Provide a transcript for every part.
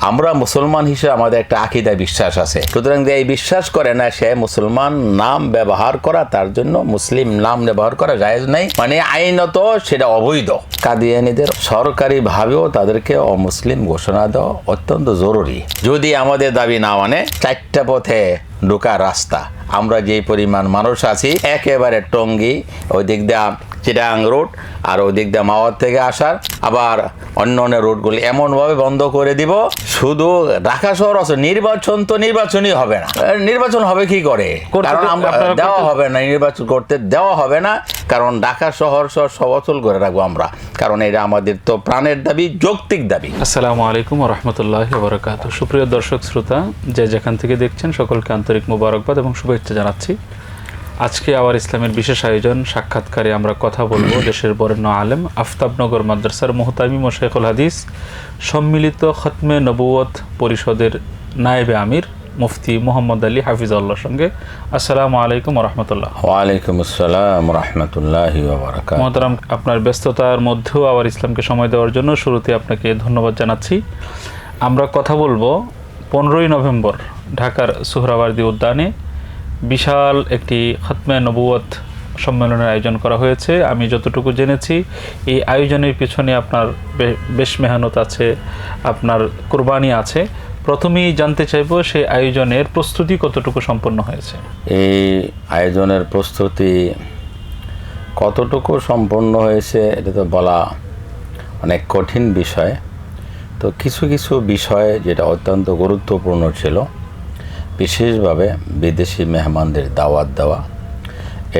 আমরা মুসলমান হিসেবে আমাদের একটা আকিদা বিশ্বাস আছে। সুতরাং যে এই বিশ্বাস করে না, সে মুসলমান নাম ব্যবহার করা, তার জন্য মুসলিম নাম ব্যবহার করা জায়েজ নাই। মানে আইনত সেটা অবৈধ। কাদিয়ানিদের সরকারি ভাবেও তাদেরকে অমুসলিম ঘোষণা দেওয়া অত্যন্ত জরুরি। যদি আমাদের দাবি না মানে চারটা পথে ঢোকার রাস্তা। আমরা যে পরিমাণ মানুষ আছি একেবারে টঙ্গি ওই দিক দিয়ে চিটাং রোড আর ওই দিক দিয়ে মাওয়ার থেকে আসার। আবার অন্য অন্য রোডগুলি এমনভাবে বন্ধ করে দিব শুধু ঢাকা শহর আছে নির্বাচন তো নির্বাচনই হবে না। নির্বাচন হবে কি করে? কারণ আমরা দেওয়া হবে না নির্বাচন করতে দেওয়া হবে না কারণ ঢাকা শহর সহ সবচল করে রাখব আমরা। কারণ এটা আমাদের তো প্রাণের দাবি, যৌক্তিক দাবি। আসসালামু আলাইকুম রহমতুল্লাহ বরকাত সুপ্রিয় দর্শক, শ্রোতা, যে যেখান থেকে দেখছেন, সকলকে আন্তরিক মোবারকবাদ এবং শুভেচ্ছা জানাচ্ছি। আজকে আবার ইসলামের বিশেষ আয়োজন, সাক্ষাৎকারে আমরা কথা বলব দেশের বরেণ্য আলেম, আফতাবনগর মাদ্রাসার মোহতামিম ও হাদিস, সম্মিলিত খতমে নবুয়ত পরিষদের নায়েবে আমির মুফতি মোহাম্মদ আলী হাফিজাল্লাহর সঙ্গে। আসসালামু আলাইকুম রহমতুল্লাহ। ওয়ালাইকুম আসসালাম রহমতুল্লাহ মহতারাম আপনার ব্যস্ততার মধ্যেও আবার ইসলামকে সময় দেওয়ার জন্য শুরুতে আপনাকে ধন্যবাদ জানাচ্ছি। আমরা কথা বলব পনেরোই নভেম্বর ঢাকার সুহরাওয়ার্দী উদ্যানে বিশাল একটি খতমে নবুয়ত সম্মেলনের আয়োজন করা হয়েছে। আমি যতটুকু জেনেছি এই আয়োজনের পিছনে আপনার বেশ মেহনত আছে আপনার কোরবানি আছে। প্রথমেই জানতে চাইব সেই আয়োজনের প্রস্তুতি কতটুকু সম্পন্ন হয়েছে। এই আয়োজনের প্রস্তুতি কতটুকু সম্পন্ন হয়েছে এটা তো বলা অনেক কঠিন বিষয়। তো কিছু কিছু বিষয় যেটা অত্যন্ত গুরুত্বপূর্ণ ছিল, বিশেষভাবে বিদেশি মেহমানদের দাওয়াত দেওয়া,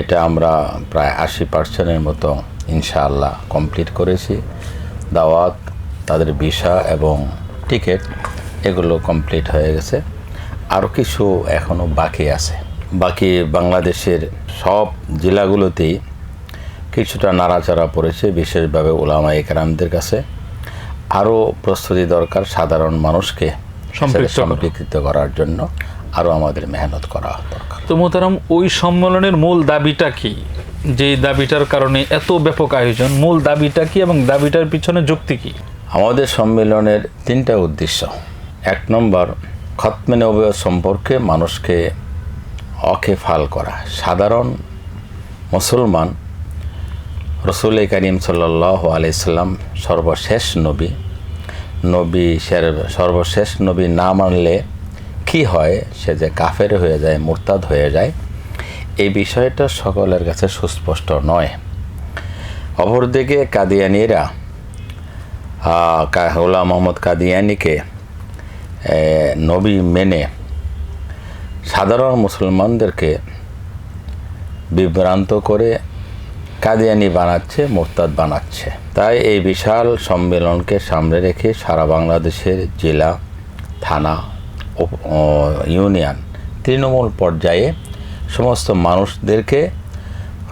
এটা আমরা প্রায় আশি পার্সেন্টের মতো ইনশাআল্লাহ কমপ্লিট করেছি। দাওয়াত, তাদের ভিসা এবং টিকিট এগুলো কমপ্লিট হয়ে গেছে। আরও কিছু এখনও বাকি আছে। বাকি বাংলাদেশের সব জেলাগুলোতেই কিছুটা নাড়াচাড়া পড়েছে বিশেষভাবে ওলামা একরামদের কাছে। আরও প্রস্তুতি দরকার সাধারণ মানুষকে সম্পৃক্ত করা। সম্পৃক্ত করার জন্য। আরও আমাদের মেহনত করা দরকার। তো মোতারাম ওই সম্মেলনের মূল দাবিটা কি? যে দাবিটার কারণে এত ব্যাপক আয়োজন মূল দাবিটা কি এবং দাবিটার পিছনে যুক্তি কি? আমাদের সম্মেলনের তিনটা উদ্দেশ্য। এক নম্বর, খতমে নবীয় সম্পর্কে মানুষকে অকেফাল করা। সাধারণ মুসলমান রসুল করিম সাল্লাহ আলাইসাল্লাম সর্বশেষ নবী। নবী সের- সর্বশেষ নবী না মানলে কি হয়? সে যে কাফের হয়ে যায়, মোরতাদ হয়ে যায়, এই বিষয়টা সকলের কাছে সুস্পষ্ট নয়। অপরদিকে কাদিয়ানিরা গোলাম মোহাম্মদ কাদিয়ানিকে নবী মেনে সাধারণ মুসলমানদেরকে বিভ্রান্ত করে কাদিয়ানি বানাচ্ছে, মোরতাদ বানাচ্ছে। তাই এই বিশাল সম্মেলনকে সামনে রেখে সারা বাংলাদেশের জেলা, থানা ইউনিয়ন তৃণমূল পর্যায়ে সমস্ত মানুষদেরকে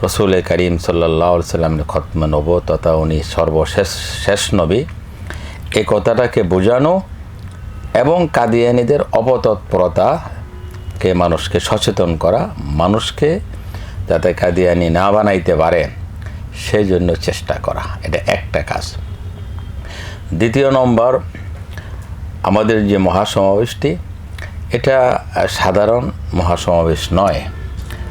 রসুল করিম সাল্লাহ সাল্লামের খতমা নব তথা উনি সর্বশেষ, শেষ নবী এই কথাটাকে বোঝানো এবং কাদিয়ানিদের অপতৎপরতাকে মানুষকে সচেতন করা, মানুষকে যাতে কাদিয়ানি না বানাইতে পারে সেই জন্য চেষ্টা করা। এটা একটা কাজ। দ্বিতীয় নম্বর, আমাদের যে মহাসমাবেশটি, এটা সাধারণ মহাসমাবেশ নয়।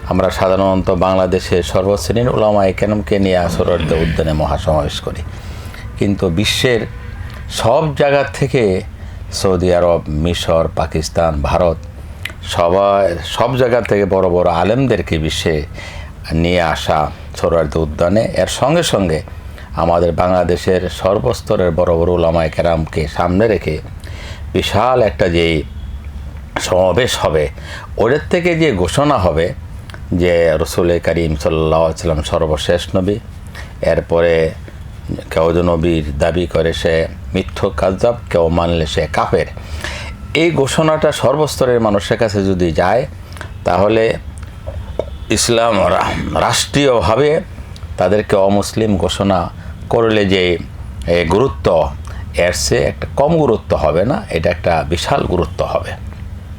আমরা সাধারণত বাংলাদেশের সর্বশ্রেণীর ওলামা একানমকে নিয়ে আসরত উদ্যানে মহাসমাবেশ করি। কিন্তু বিশ্বের সব জায়গা থেকে সৌদি আরব, মিশর, পাকিস্তান, ভারত, সবাই, সব জায়গা থেকে বড় বড় আলেমদেরকে বিশ্বে নিয়ে আসা সৌরার্দ উদ্যানে। এর সঙ্গে সঙ্গে আমাদের বাংলাদেশের সর্বস্তরের বড় বড় ওলামায় কেরামকে সামনে রেখে বিশাল একটা যেই সমাবেশ হবে, ওদের থেকে যে ঘোষণা হবে যে রসুল করিম সাল্লাহ সাল্লাম সর্বশেষ নবী, এরপরে কেউ নবীর দাবি করে সে মিথ্যক কাজাব কেউ মানলে সে কাফের। এই ঘোষণাটা সর্বস্তরের মানুষের কাছে যদি যায়, তাহলে ইসলাম রাষ্ট্রীয়ভাবে তাদেরকে অমুসলিম ঘোষণা করলে যে গুরুত্ব, এর চেয়ে একটা কম গুরুত্ব হবে না, এটা একটা বিশাল গুরুত্ব হবে।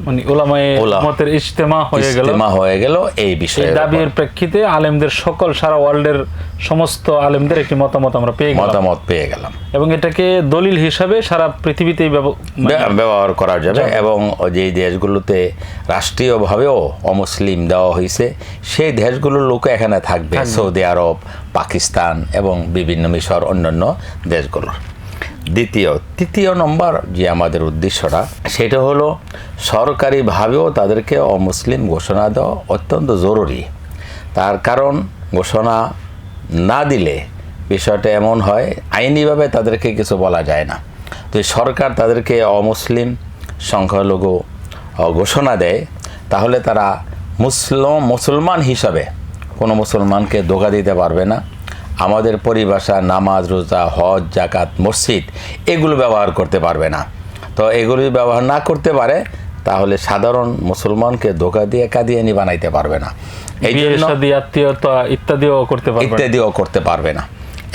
মানে ওলামায়ে মতের ইজতেমা হয়ে গেল। ইজতেমা হয়ে গেল এই বিষয়ে দাবির প্রেক্ষিতে আলেমদের সকল সারা ওয়ার্ল্ডের সমস্ত আলেমদের একটি মতামত আমরা পেয়ে গেলাম। মতামত পেয়ে গেলাম। এবং এটাকে দলিল হিসাবে সারা পৃথিবীতেই মানে ব্যবহার করা যাবে। এবং যেই দেশগুলোতে রাষ্ট্রীয়ভাবেও অমুসলিম দেওয়া হয়েছে সেই দেশগুলোর লোক এখানে থাকবে। সৌদি আরব পাকিস্তান এবং বিভিন্ন মিশর অন্যান্য দেশগুলো দ্বিতীয়, তৃতীয় নম্বর যে আমাদের উদ্দেশ্যটা, সেটা হলো সরকারিভাবেও তাদেরকে অমুসলিম ঘোষণা দেওয়া অত্যন্ত জরুরি। তার কারণ, ঘোষণা না দিলে বিষয়টা এমন হয়, আইনিভাবে তাদেরকে কিছু বলা যায় না। তো সরকার তাদেরকে অমুসলিম সংখ্যালঘু ঘোষণা দেয়, তাহলে তারা মুসলিম, মুসলমান হিসাবে কোনো মুসলমানকে ধোকা দিতে পারবে না। আমাদের পরিভাষা নামাজ রোজা হজ জাকাত মসজিদ এগুলো ব্যবহার করতে পারবে না। তো এগুলি ব্যবহার না করতে পারে তাহলে সাধারণ মুসলমানকে ধোকা দিয়ে কাদিয়ানি বানাইতে পারবে না। এই জন্য আত্মীয়তা ইত্যাদিও করতে পারবে ইত্যাদিও করতে পারবে না।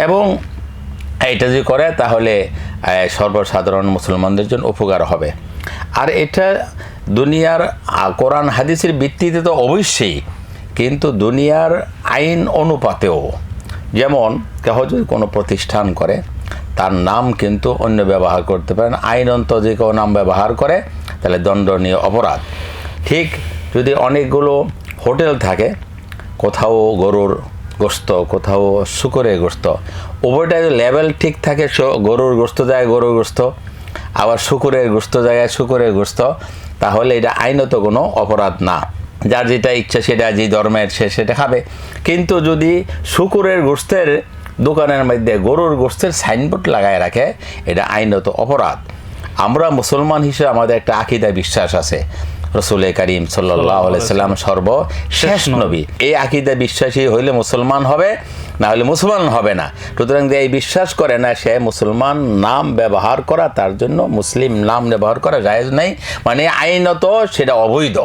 এবং এটা যদি করে তাহলে সর্বসাধারণ মুসলমানদের জন্য উপকার হবে। আর এটা দুনিয়ার কোরআন হাদিসের ভিত্তিতে তো অবশ্যই কিন্তু দুনিয়ার আইন অনুপাতেও যেমন কেহ যদি কোনো প্রতিষ্ঠান করে, তার নাম কিন্তু অন্য ব্যবহার করতে পারেন। আইনন্ত যে কেউ নাম ব্যবহার করে, তাহলে দণ্ডনীয় অপরাধ। ঠিক যদি অনেকগুলো হোটেল থাকে, কোথাও গরুর গোস্ত, কোথাও শুকরের গোস্ত, উভয়টাই লেভেল ঠিক থাকে গরুর গোস্ত জায়গায় গরুর গোস্ত, আবার শুকুরের গোস্ত জায়গায় শুকুরের গোস্ত, তাহলে এটা আইনত কোনো অপরাধ না। যার যেটা ইচ্ছা সেটা যে ধর্মের সে সেটা খাবে। কিন্তু যদি শুকুরের গোস্তের দোকানের মধ্যে গরুর গোস্তের সাইনবোর্ড লাগায় রাখে এটা আইনত অপরাধ। আমরা মুসলমান হিসেবে আমাদের একটা আকিদা বিশ্বাস আছে। রসুল করিম সাল্লাহ সাল্লাম সর্বশেষ নবী। এই আকিদা বিশ্বাসী হইলে মুসলমান হবে না হলে মুসলমান হবে না। সুতরাং যে এই বিশ্বাস করে না সে মুসলমান নাম ব্যবহার করা তার জন্য মুসলিম নাম ব্যবহার করা জায়েজ নেই। মানে আইনত সেটা অবৈধ।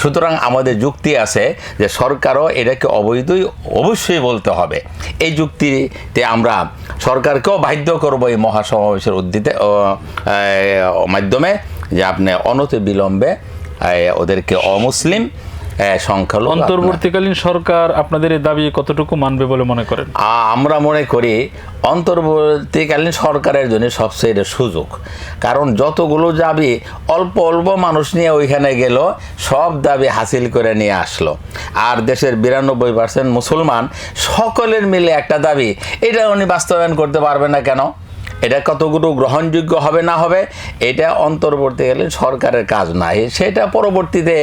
সুতরাং আমাদের যুক্তি আছে যে সরকারও এটাকে অবৈধই অবশ্যই বলতে হবে। এই যুক্তিতে আমরা সরকারকেও বাধ্য করব এই মহাসমাবেশের উদ্দিতে মাধ্যমে যে আপনি অনতি বিলম্বে ওদেরকে অমুসলিম সংখ্যালঘু আপনার- অন্তর্বর্তীকালীন সরকার আপনাদের এই দাবি কতটুকু মানবে বলে মনে করেন? আমরা মনে করি অন্তর্বর্তীকালীন সরকারের জন্য সবচেয়ে এটা সুযোগ। কারণ যতগুলো দাবি অল্প অল্প মানুষ নিয়ে ওইখানে গেল সব দাবি হাসিল করে নিয়ে আসলো। আর দেশের বিরানব্বই পার্সেন্ট মুসলমান সকলের মিলে একটা দাবি এটা উনি বাস্তবায়ন করতে পারবে না কেন? এটা কতগুলো গ্রহণযোগ্য হবে না হবে এটা অন্তর্বর্তীকালীন সরকারের কাজ না সেটা পরবর্তীতে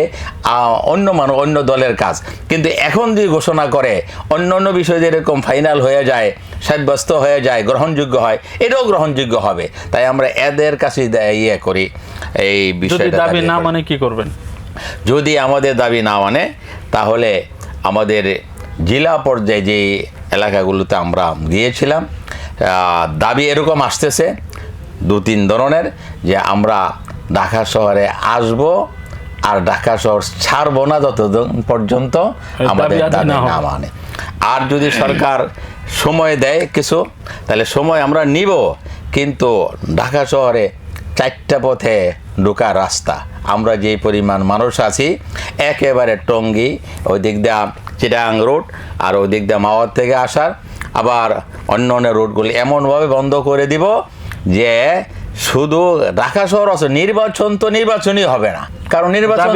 অন্য মানুষ অন্য দলের কাজ। কিন্তু এখন যে ঘোষণা করে অন্য অন্য বিষয় যেরকম ফাইনাল হয়ে যায় সাব্যস্ত হয়ে যায় গ্রহণযোগ্য হয় এটাও গ্রহণযোগ্য হবে। তাই আমরা এদের কাছে ইয়ে করি এই যদি বিষয়টা দাবি না মানে কি করবেন? যদি আমাদের দাবি না মানে তাহলে আমাদের জেলা পর্যায়ে যে এলাকাগুলোতে আমরা গিয়েছিলাম দাবি এরকম আসতেছে দু তিন ধরনের যে আমরা ঢাকা শহরে আসব আর ঢাকা শহর ছাড়বো না যতদিন পর্যন্ত আমাদের দাবি না মানে। আর যদি সরকার সময় দেয় কিছু তাহলে সময় আমরা নিব কিন্তু ঢাকা শহরে চারটা পথে ঢোকার রাস্তা। আমরা যে পরিমাণ মানুষ আছি একেবারে টঙ্গি ওই দিক দিয়ে চিটাং রোড আর ওই দিক দিয়ে মাওয়ার থেকে আসার আবার অন্য অন্য রোডগুলি এমনভাবে বন্ধ করে দিব যে শুধু ঢাকা শহর আছে নির্বাচন তো নির্বাচনই হবে না। কারণ নির্বাচন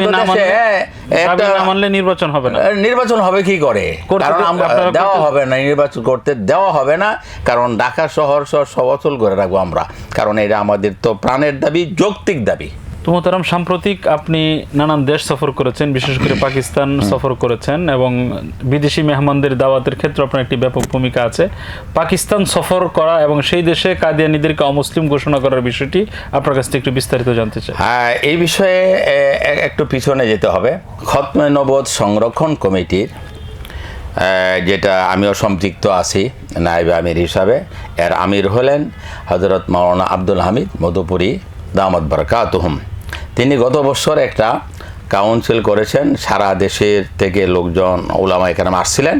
নির্বাচন হবে না। নির্বাচন হবে কি করে? কারণ আমরা দেওয়া হবে না নির্বাচন করতে দেওয়া হবে না। কারণ ঢাকা শহর সহ সবচল করে রাখব আমরা। কারণ এটা আমাদের তো প্রাণের দাবি যৌক্তিক দাবি। তো সাম্প্রতিক আপনি নানান দেশ সফর করেছেন বিশেষ করে পাকিস্তান সফর করেছেন এবং বিদেশি মেহমানদের দাওয়াতের ক্ষেত্রে আপনার একটি ব্যাপক ভূমিকা আছে। পাকিস্তান সফর করা এবং সেই দেশে কাদিয়ানিদেরকে অমুসলিম ঘোষণা করার বিষয়টি আপনার কাছ থেকে একটু বিস্তারিত জানতে চাই। হ্যাঁ এই বিষয়ে একটু পিছনে যেতে হবে। খতমে নবদ সংরক্ষণ কমিটির যেটা আমিও সম্পৃক্ত আছি নাইবে আমির হিসাবে। এর আমির হলেন হজরত মাওলানা আব্দুল হামিদ মধুপুরী দামদ বরকাতুহম। তিনি গত বছর একটা কাউন্সিল করেছেন, সারা দেশের থেকে লোকজন, ওলামা এখানে আসছিলেন।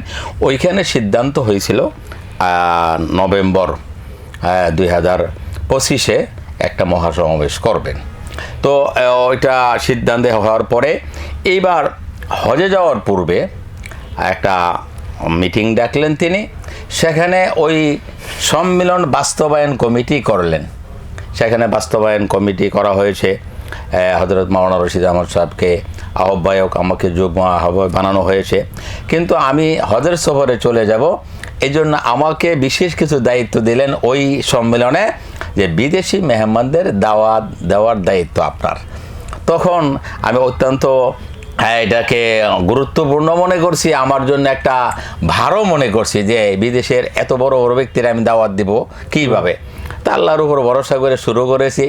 ওইখানে সিদ্ধান্ত হয়েছিল নভেম্বর দুই হাজার পঁচিশে একটা মহাসমাবেশ করবেন। তো ওইটা সিদ্ধান্তে হওয়ার পরে এইবার হজে যাওয়ার পূর্বে একটা মিটিং ডাকলেন তিনি। সেখানে ওই সম্মিলন বাস্তবায়ন কমিটি করলেন। সেখানে বাস্তবায়ন কমিটি করা হয়েছে। হজরত মাওলানা রশিদ আহমদ সাহেবকে আহ্বায়ক আমাকে যুগ্ম আহ্বায়ক বানানো হয়েছে। কিন্তু আমি হজের সফরে চলে যাব এই জন্য আমাকে বিশেষ কিছু দায়িত্ব দিলেন ওই সম্মেলনে যে বিদেশি মেহমানদের দাওয়াত দেওয়ার দায়িত্ব আপনার। তখন আমি অত্যন্ত হ্যাঁ, এটাকে গুরুত্বপূর্ণ মনে করছি আমার জন্য একটা ভারও মনে করছি যে বিদেশের এত বড় বড় ব্যক্তির আমি দাওয়াত দিব কীভাবে? আল্লাহর উপর ভরসা করে শুরু করেছি।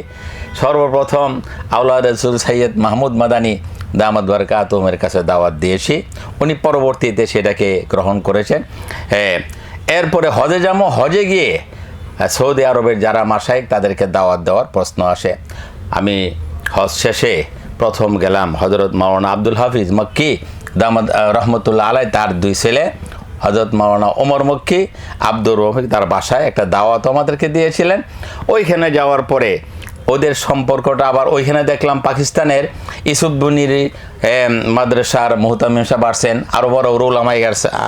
সর্বপ্রথম আউলা রসুল সৈয়দ মাহমুদ মাদানি দামাদ বারকাতমের কাছে দাওয়াত দিয়েছি। উনি পরবর্তীতে সেটাকে গ্রহণ করেছেন। হ্যাঁ এরপরে হজে যাব। হজে গিয়ে সৌদি আরবের যারা মাসাইক তাদেরকে দাওয়াত দেওয়ার প্রশ্ন আসে। আমি হজ শেষে প্রথম গেলাম হজরত মাওলানা আব্দুল হাফিজ মক্কি দামাদ রহমতুল্লাহ আলাই, তার দুই ছেলে। হজরত মাওলানা ওমর মক্কি আব্দুর রফিক তার বাসায় একটা দাওয়াত আমাদেরকে দিয়েছিলেন। ওইখানে যাওয়ার পরে ওদের সম্পর্কটা আবার ওইখানে দেখলাম পাকিস্তানের ইসুদ্দুনির মাদ্রাসার মুহতামিম সাহেব আসছেন আরও বড় রুল আমাই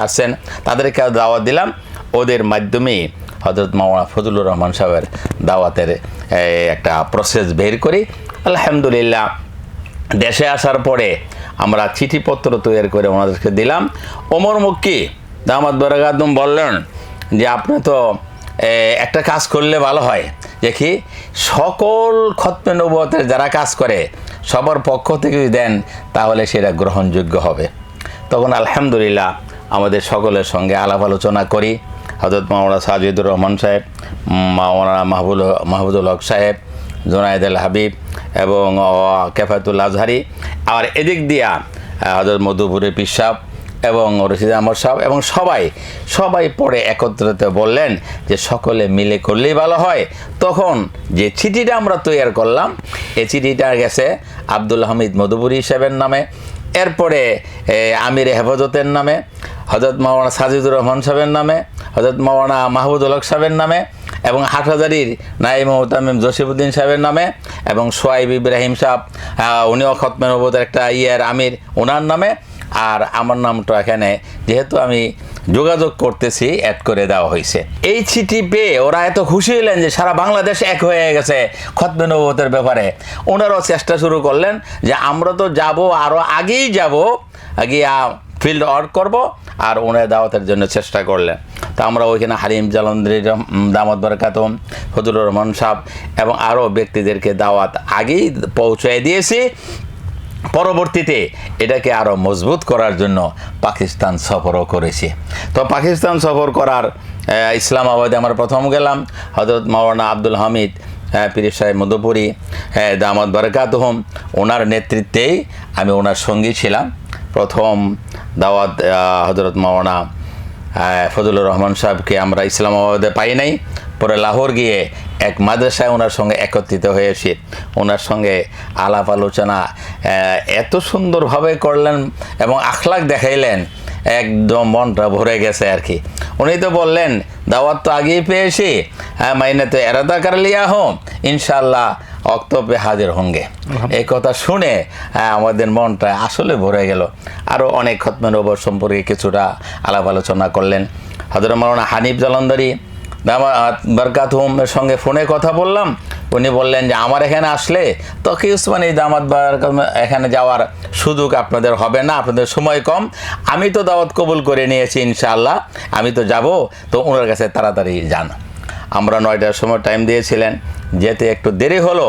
আসছেন, তাদেরকে দাওয়াত দিলাম। ওদের মাধ্যমে হজরত মাওলানা ফজলুর রহমান সাহেবের দাওয়াতের একটা প্রসেস বের করি। আলহামদুলিল্লাহ, দেশে আসার পরে আমরা চিঠিপত্র তৈরি করে ওনাদেরকে দিলাম। ওমর মক্কি দামাদ বরাগাদম বললেন যে আপনি তো একটা কাজ করলে ভালো হয়। দেখি সকল খতমে নবতের যারা কাজ করে, সবার পক্ষ থেকে যদি দেন, তাহলে সেটা গ্রহণযোগ্য হবে। তখন আলহামদুলিল্লাহ আমাদের সকলের সঙ্গে আলাপ আলোচনা করি। হজরত মাওলানা সাজিদুর রহমান সাহেব, মাওলানা মাহবুল, মাহবুদুল হক সাহেব, জোনায়েদ আল হাবিব এবং কেফাতুল আজহারি। আর এদিক দিয়া হজরত মধুপুরের পিসাব এবং রশিদ আহমদ সাহেব এবং সবাই সবাই পরে একত্রিত বললেন যে সকলে মিলে করলেই ভালো হয়। তখন যে চিঠিটা আমরা তৈরি করলাম এই চিঠিটা গেছে আব্দুল হামিদ মধুপুরি সাহেবের নামে, এরপরে আমির হেফাজতের নামে হজরত মাওলানা সাজিদুর রহমান সাহেবের নামে হজরত মাওলানা মাহবুদুল হক সাহেবের নামে এবং হাটহাজারির নাইম মোহতামিম জসিবুদ্দিন সাহেবের নামে এবং সোয়াইব ইব্রাহিম সাহেব উনিও খতমে নবতের একটা ইয়ের আমির ওনার নামে আর আমার নামটা এখানে যেহেতু আমি যোগাযোগ করতেছি অ্যাড করে দেওয়া হয়েছে। এই চিঠি পেয়ে ওরা এত খুশি হলেন যে সারা বাংলাদেশ এক হয়ে গেছে খতমে নবতের ব্যাপারে। ওনারাও চেষ্টা শুরু করলেন যে আমরা তো যাব আরও আগেই যাব, গিয়া ফিল্ড ওয়ার্ক করব আর ওনার দাওয়াতের জন্য চেষ্টা করলেন। তা আমরা ওইখানে হারিম জালন্দ্রি দামদ বরকাতম ফজলুর রহমান সাহ এবং আরও ব্যক্তিদেরকে দাওয়াত আগেই পৌঁছায় দিয়েছি। পরবর্তীতে এটাকে আরও মজবুত করার জন্য পাকিস্তান সফরও করেছে। তো পাকিস্তান সফর করার ইসলামাবাদে আমরা প্রথম গেলাম হজরত মাওলানা আব্দুল হামিদ পীর সাহেব মধুপুরি দামাদ বরকাতহম, ওনার নেতৃত্বেই আমি ওনার সঙ্গী ছিলাম। প্রথম দাওয়াত হজরত মাওলানা ফজলুর রহমান সাহেবকে আমরা ইসলামাবাদে পাই নাই। পরে লাহোর গিয়ে এক মাদ্রাসায় ওনার সঙ্গে একত্রিত হয়েছি। ওনার সঙ্গে আলাপ আলোচনা এত সুন্দরভাবে করলেন এবং আখলাক দেখাইলেন একদম মনটা ভরে গেছে আর কি। উনি তো বললেন দাওয়াত তো আগেই পেয়েছি হ্যাঁ মাইনে তো এরাদা কর লিয়া হোম ইনশাল্লাহ অক্তব্যে হাজির হঙ্গে এই কথা শুনে হ্যাঁ, আমাদের মনটা আসলে ভরে গেল। আরও অনেক খতমের ওপর সম্পর্কে কিছুটা আলাপ আলোচনা করলেন। হজরত মাওলানা হানিফ জলন্দরি বরকাত হোমের সঙ্গে ফোনে কথা বললাম। উনি বললেন যে আমার এখানে আসলে তকি উসমান এই দামাত বারকাত এখানে যাওয়ার সুযোগ আপনাদের হবে না আপনাদের সময় কম। আমি তো দাওয়াত কবুল করে নিয়েছি ইনশাআল্লাহ। আমি তো যাব তো ওনার কাছে তাড়াতাড়ি যান। আমরা নয়টার সময় টাইম দিয়েছিলেন যেতে একটু দেরি হলো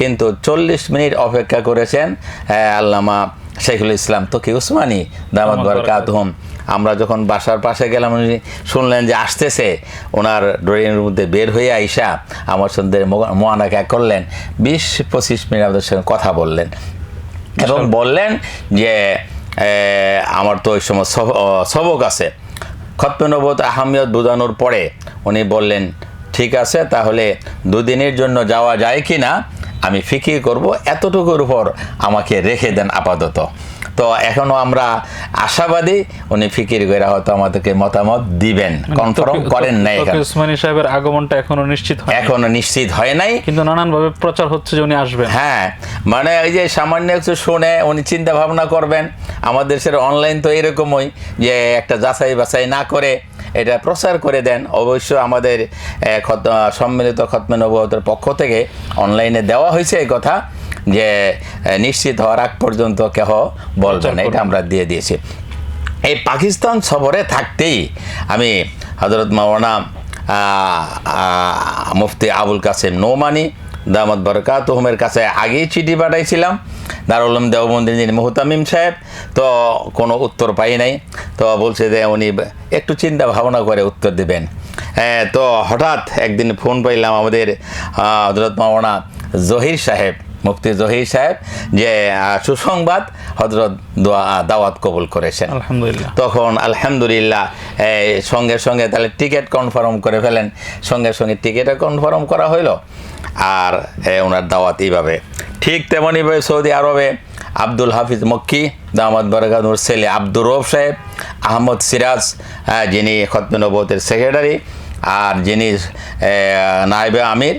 কিন্তু চল্লিশ মিনিট অপেক্ষা করেছেন হ্যাঁ, আল্লামা শেখুল ইসলাম তকি উসমানী দামাত বারকাতহুম আমরা যখন বাসার পাশে গেলাম উনি শুনলেন যে আসতেছে। ওনার ড্রয়িংয়ের মধ্যে বের হয়ে আইসা আমার সঙ্গে মোয়ানাকা করলেন বিশ পঁচিশ মিনিট আমাদের সঙ্গে কথা বললেন। এবং বললেন যে আমার তো ওই সময় সব- সবক আছে। খতমে নবত আহমিয়ত বোঝানোর পরে উনি বললেন ঠিক আছে তাহলে দুদিনের জন্য যাওয়া যায় কি না আমি ফিকির করব। এতটুকুর উপর আমাকে রেখে দেন আপাতত। তো এখনও আমরা আশাবাদী উনি ফিকির করে হয়তো আমাদেরকে মতামত দিবেন কনফার্ম করেন নাই উসমানী সাহেবের আগমনটা এখনও নিশ্চিত হয় এখনও নিশ্চিত হয় নাই। কিন্তু নানান ভাবে প্রচার হচ্ছে যে উনি আসবেন। হ্যাঁ মানে এই যে সামান্য একটু শুনে উনি চিন্তা ভাবনা করবেন আমাদের দেশের অনলাইন তো এরকমই যে একটা যাচাই বাছাই না করে এটা প্রচার করে দেন। অবশ্য আমাদের সম্মিলিত খতমে নবতের পক্ষ থেকে অনলাইনে দেওয়া হয়েছে এই কথা। যে নিশ্চিত হওয়ার আগ পর্যন্ত কেহ বলবেন প্রচার এটা আমরা দিয়ে দিয়েছি। এই পাকিস্তান সফরে থাকতেই আমি হজরত আহ, মুফতি আবুল কাসেম নৌমানি দামদ বরকাত তোহমের কাছে আগেই চিঠি পাঠাইছিলাম। দারুলম দেওবন্দির যিনি মুহতামিম সাহেব তো কোনো উত্তর পাই নাই। তো বলছে যে উনি একটু চিন্তা ভাবনা করে উত্তর দেবেন। তো হঠাৎ একদিন ফোন পাইলাম আমাদের হজরত মাওলানা জহির সাহেব। মুফতি জহির সাহেব যে সুসংবাদ হজরত দোয়া- দাওয়াত কবুল করেছেন। আলহামদুলিল্লাহ। তখন আলহামদুলিল্লাহ সঙ্গে সঙ্গে তাহলে টিকিট কনফার্ম করে ফেলেন। সঙ্গে সঙ্গে টিকিটও কনফার্ম করা হইল। আর ওনার দাওয়াত এইভাবে। ঠিক তেমনইভাবে সৌদি আরবে আব্দুল হাফিজ মক্কি দামাদ বরগানুর ছেলে আব্দুর রৌফ সাহেব আহমদ সিরাজ যিনি খতমে নবতের সেক্রেটারি আর যিনি এ, নায়েবে আমির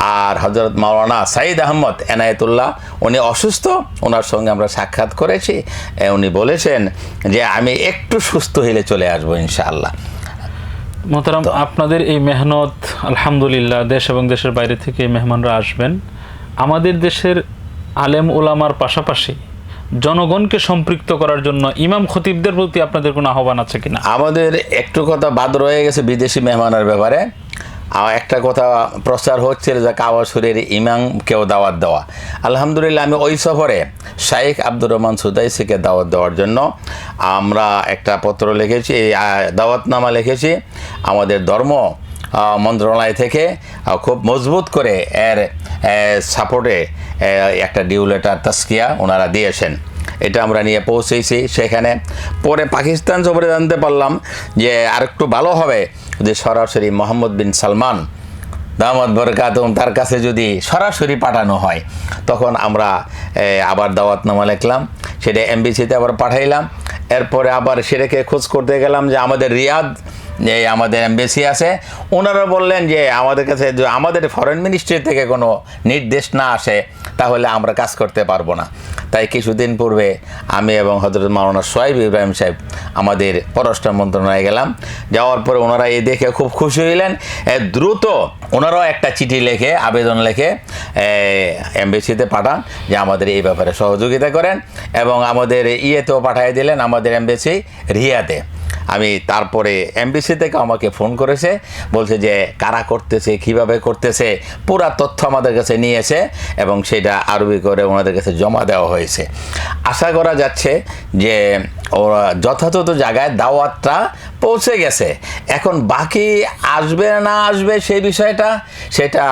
আর হজরত মাওলানা সাইদ আহমদ এনায়েতুল্লাহ উনি অসুস্থ ওনার সঙ্গে আমরা সাক্ষাৎ করেছি। উনি বলেছেন যে আমি একটু সুস্থ হলে চলে আসব ইনশাআল্লাহ। মোহতারাম আপনাদের এই মেহনত আলহামদুলিল্লাহ দেশ এবং দেশের বাইরে থেকে মেহমানরা আসবেন। আমাদের দেশের আলেম ওলামার পাশাপাশি জনগণকে সম্পৃক্ত করার জন্য ইমাম খতিবদের প্রতি আপনাদের কোনো আহ্বান আছে কিনা? আমাদের একটু কথা বাদ রয়ে গেছে বিদেশি মেহমানের ব্যাপারে। একটা কথা প্রচার হচ্ছিল যে কাওয়াসুরের ইমামকেও দাওয়াত দেওয়া। আলহামদুলিল্লাহ আমি ওই সফরে শাইখ আব্দুর রহমান সুদাইসিকে দাওয়াত দেওয়ার জন্য আমরা একটা পত্র লিখেছি দাওয়াতনামা লিখেছি। আমাদের ধর্ম মন্ত্রণালয় থেকে খুব মজবুত করে এর সাপোর্টে একটা ডিউ লেটার তাস্কিয়া ওনারা দিয়েছেন। এটা আমরা নিয়ে পৌঁছেছি সেখানে। পরে পাকিস্তান সফরে জানতে পারলাম যে আরেকটু ভালো হবে যে সরাসরি মোহাম্মদ বিন সালমান দামাদ বরকাতুম তার কাছে যদি সরাসরি পাঠানো হয়, তখন আমরা আবার দাওয়াতনামা লিখলাম, সেটা এমবিসিতে আবার পাঠাইলাম। এরপরে আবার সেটাকে খোঁজ করতে গেলাম যে আমাদের রিয়াদ যে আমাদের এমবেসি আছে, ওনারা বললেন যে আমাদের কাছে আমাদের ফরেন মিনিস্ট্রি থেকে কোনো নির্দেশ না আসে, তাহলে আমরা কাজ করতে পারব না। তাই কিছুদিন পূর্বে আমি এবং হজরত মাওলানা সোয়াইব ইব্রাহিম সাহেব আমাদের পররাষ্ট্র মন্ত্রণালয়ে গেলাম। যাওয়ার পরে ওনারা এই দেখে খুব খুশি হইলেন। দ্রুত ওনারাও একটা চিঠি লেখে, আবেদন লেখে এমবেসিতে পাঠান যে আমাদের এই ব্যাপারে সহযোগিতা করেন এবং আমাদের ইয়েতেও পাঠিয়ে দিলেন আমাদের এমবেসি রিয়াতে আমি তারপরে এমবিসি থেকে আমাকে ফোন করেছে, বলছে যে কারা করতেছে, কীভাবে করতেছে, পুরা তথ্য আমাদের কাছে নিয়েছে এবং সেটা আরবি করে ওনাদের কাছে জমা দেওয়া হয়েছে। আশা করা যাচ্ছে যে ওরা যথাযথ জায়গায় দাওয়াতটা পৌঁছে গেছে। এখন বাকি আসবে না আসবে সেই বিষয়টা, সেটা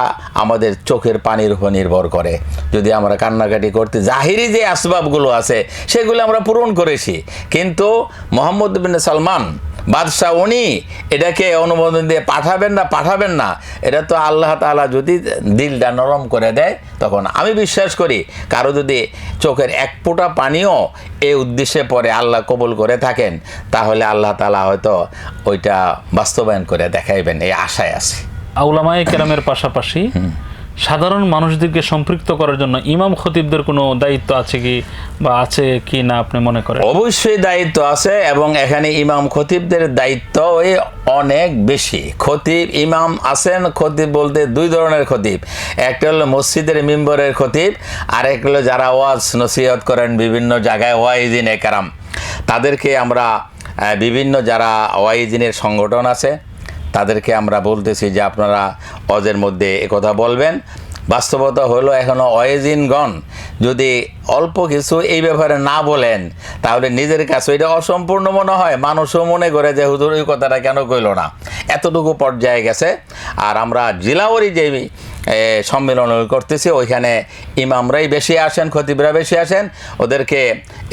আমাদের চোখের পানির উপর নির্ভর করে। যদি আমরা কান্নাকাটি করতে, জাহিরি যে আসবাবগুলো আছে, সেগুলো আমরা পূরণ করেছি। কিন্তু মোহাম্মদ বিন সালমান বাদশাহ উনি এটাকে অনুমোদন দিয়ে পাঠাবেন না পাঠাবেন না। এটা তো আল্লাহ তালা যদি দিলটা নরম করে দেয় তখন আমি বিশ্বাস করি কারও যদি চোখের এক ফোঁটা পানিও এই উদ্দেশ্যে পরে আল্লাহ কবুল করে থাকেন তাহলে আল্লাহ তাআলা হয়তো ওইটা বাস্তবায়ন করে দেখাইবেন এই আশায় আছে। আউলামায়ে কেরামের পাশাপাশি সাধারণ মানুষদেরকে সম্পৃক্ত করার জন্য ইমাম খতিবদের কোনো দায়িত্ব আছে কি বা আছে কি না আপনি মনে করেন? অবশ্যই দায়িত্ব আছে এবং এখানে ইমাম খতিবদের দায়িত্ব অনেক বেশি। খতিব ইমাম আছেন, খতিব বলতে দুই ধরনের খতিব। একটা হলো মসজিদের মেম্বরের খতিব আর একটা হলো যারা ওয়াজ নসিহত করেন বিভিন্ন জায়গায় ওয়াইজিন একরাম তাদেরকে আমরা বিভিন্ন যারা ওয়াইজিনের সংগঠন আছে তাদেরকে আমরা বলতেছি যে আপনারা অজের মধ্যে একথা বলবেন। বাস্তবতা হলো এখনও অয়েজিনগণ। যদি অল্প কিছু এই ব্যাপারে না বলেন, তাহলে নিজের কাছে এটা অসম্পূর্ণ মনে হয়। মানুষও মনে করে যে, হুজুর ওই কথাটা কেন কইল না? এতটুকু পর্যায়ে গেছে। আর আমরা জেলাওয়ারি যে সম্মেলন করতেছি, ওইখানে ইমামরাই বেশি আসেন, খতিবরা বেশি আসেন। ওদেরকে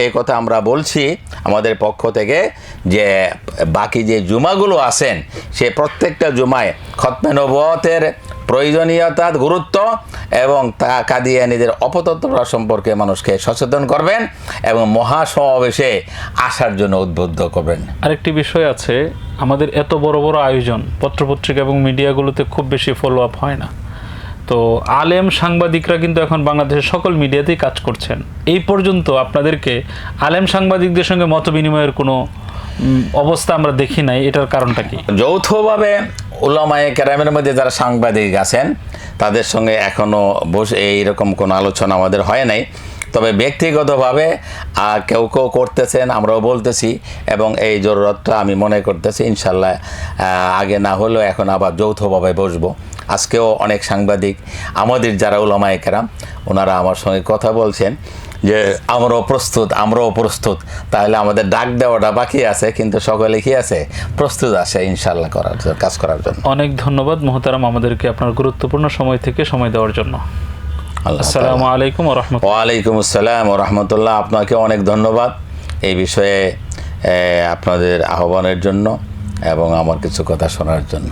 এই কথা আমরা বলছি আমাদের পক্ষ থেকে যে, বাকি যে জুমাগুলো আছেন, সে প্রত্যেকটা জুমায় খতমে নবতের প্রয়োজনীয়তা গুরুত্ব এবং তা কাঁদিয়ে কাদিয়ানিদের অপতত্ত্বতা সম্পর্কে মানুষকে সচেতন করবেন এবং মহাসমাবেশে আসার জন্য উদ্বুদ্ধ করবেন। আরেকটি বিষয় আছে, আমাদের এত বড় বড় আয়োজন পত্রপত্রিকা এবং মিডিয়াগুলোতে খুব বেশি ফলো আপ হয় না। তো আলেম সাংবাদিকরা কিন্তু এখন বাংলাদেশের সকল মিডিয়াতেই কাজ করছেন। এই পর্যন্ত আপনাদেরকে আলেম সাংবাদিকদের সঙ্গে মত বিনিময়ের কোনো অবস্থা আমরা দেখি নাই, এটার কারণটা কি? যৌথভাবে উলামায়ে কেরামের মধ্যে যারা সাংবাদিক আছেন, তাদের সঙ্গে এখনও বসে, এইরকম কোনো আলোচনা আমাদের হয় নাই। তবে ব্যক্তিগতভাবে কেউ কেউ করতেছেন, আমরাও বলতেছি, এবং এই জরুরতটা আমি মনে করতেছি, ইনশাল্লাহ আগে না হলেও এখন আবার যৌথভাবে বসবো। আজকেও অনেক সাংবাদিক, আমাদের যারা উলামায়ে কেরাম, ওনারা আমার সঙ্গে কথা বলছেন। যে আমরাও প্রস্তুত আমরাও প্রস্তুত। তাহলে আমাদের ডাক দেওয়াটা বাকি আছে কিন্তু সকলে কি আছে? প্রস্তুত আছে ইনশাল্লাহ করার জন্য কাজ করার জন্য। অনেক ধন্যবাদ মোহতারাম আমাদেরকে আপনার গুরুত্বপূর্ণ সময় থেকে সময় দেওয়ার জন্য। আল্লাহ আসসালামু আলাইকুম রহমত ওয়ালাইকুম আসসালাম রহমতুল্লাহ। আপনাকে অনেক ধন্যবাদ এই বিষয়ে আপনাদের আহ্বানের জন্য এবং আমার কিছু কথা শোনার জন্য।